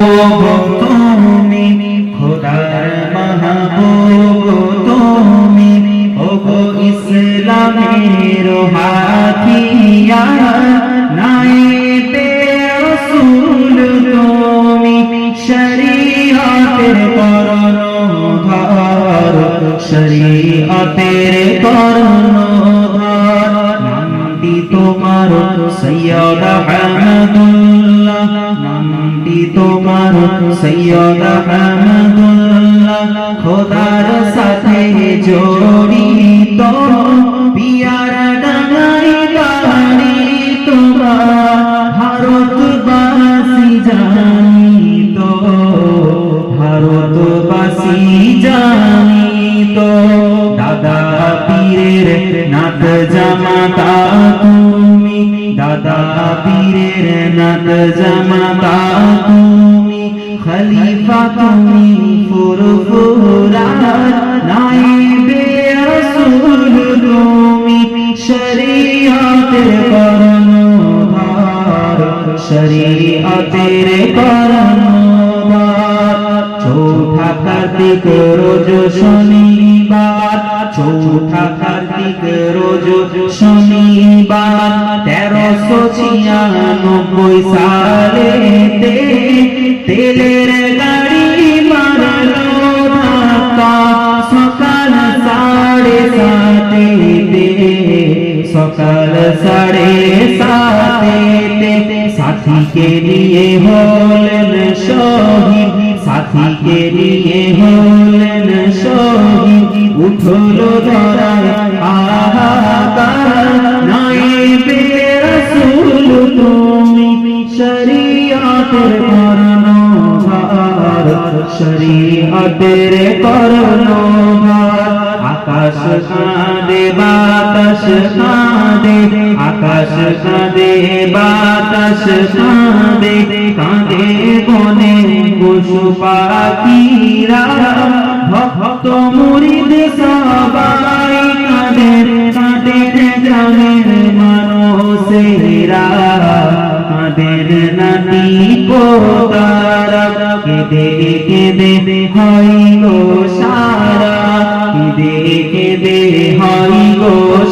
তুমি খোদার মাহবুব তুমি ওগো ইসলামের হাতিয়ার নাইবে রসুল তুমি শরীয়তের কর্ণধার শরীয়তের কর্ণধার সৈয়দ খোদার সাথে জড়িত পিয়ার ডাঙাই বাড়ি তোমার, ভারতবাসী জানিত ভারতবাসী জানিত। দাদা পীরের নাথ জামাতা তুমি, দাদা পীরের নাথ জামাতা খলিফা তুমি ফুরফুরার নাইবে রাসূল তুমি শরীয়তের কর্ণধার শরীয়তের কর্ণধার। চৌঠা কার্তিক রোজ শনিবার, চৌঠা কার্তিক রোজ শনিবার। তেরোশো ছিয়ানব্বই সালে তেলের গাড়ি মারলো ধাক্কা, সকাল সাড়ে সাতে সকাল সাড়ে সাতে সাথীকে নিয়ে হলেন শহীদ, সাথীকে নিয়ে হলেন শহীদ। উঠল ধরায় শরীয়তের আকাশ কাঁদে, বাতাস কাঁদে, আকাশ কাঁদে, বাতাস কাঁদে। কাঁদে বনে পশু পাখিরা, ভক্ত মুরিদ সবাই কাঁদে কাঁদে গ্রামের মানুষেরা। কাঁদের পোতারা কেঁদে কেঁদে হইল সারা কেঁদে কেঁদে হইল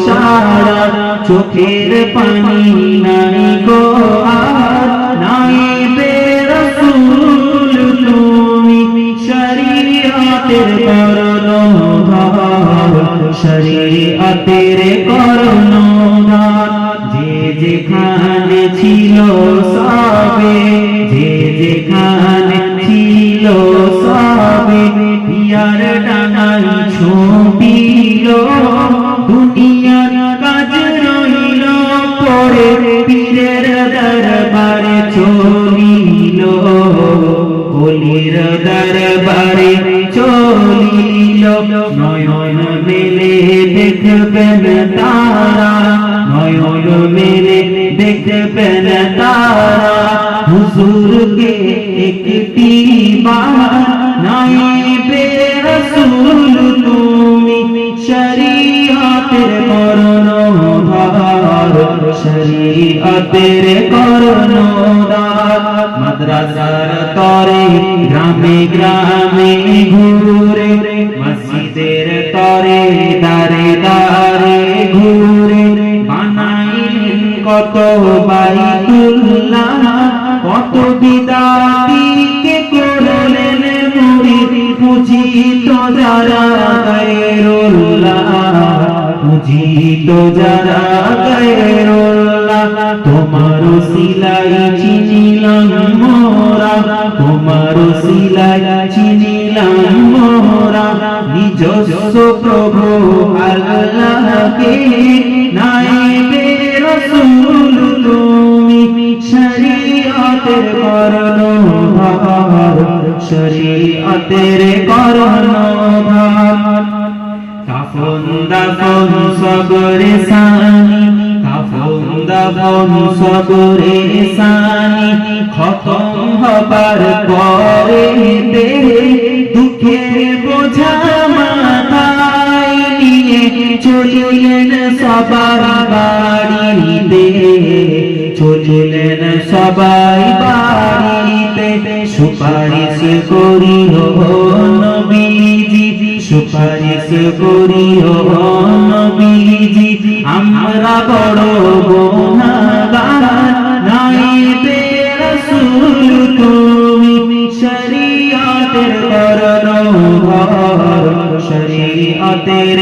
সারা? চোখের পানি নাই গো আর, নাই বেরসুল তুমি শরীয়তের কর্ণধার শরীয়তের কর্ণধার যে যেখানে ছিল তারা নয়ন মেলে দেখবেন তারা। হুজুরকে একটি বার নাইবে রাসূল তুমি শরীয়তের কর্ণধার শরীয়তের কর্ণধার। মাদ্রাসার তরে, গ্রামে গ্রামে ঘুরে কত বাইতুল্লাহ, কত বিদাতিকে করলেন মুরিদ পূজিত যারা গায়রুল্লাহ পূজিত যারা গায়রুল্লাহ, তোমার সিলাই চিনিলাম মোরা, তোমার সিলাই চিনিলাম মোরা, নিজস্ব প্রভু আল্লাহকে শরীয়তের কর্ণধার কাফন দাফন সবরে সানি, কাফন দাফন সবরে সানি। খতম হবার পরে দুঃখের বোঝা মাথায় নিয়ে চলিলেন সবার বাড়িতে। চলিলেন সবাই বাড়িতে। সুপারিশ করি নবীজি, সুপারিশ করি নবীজি, আমরা বড় গুনাহগার নাইবে রাসূল তুমি শরীয়তের ঘর শরীয়তের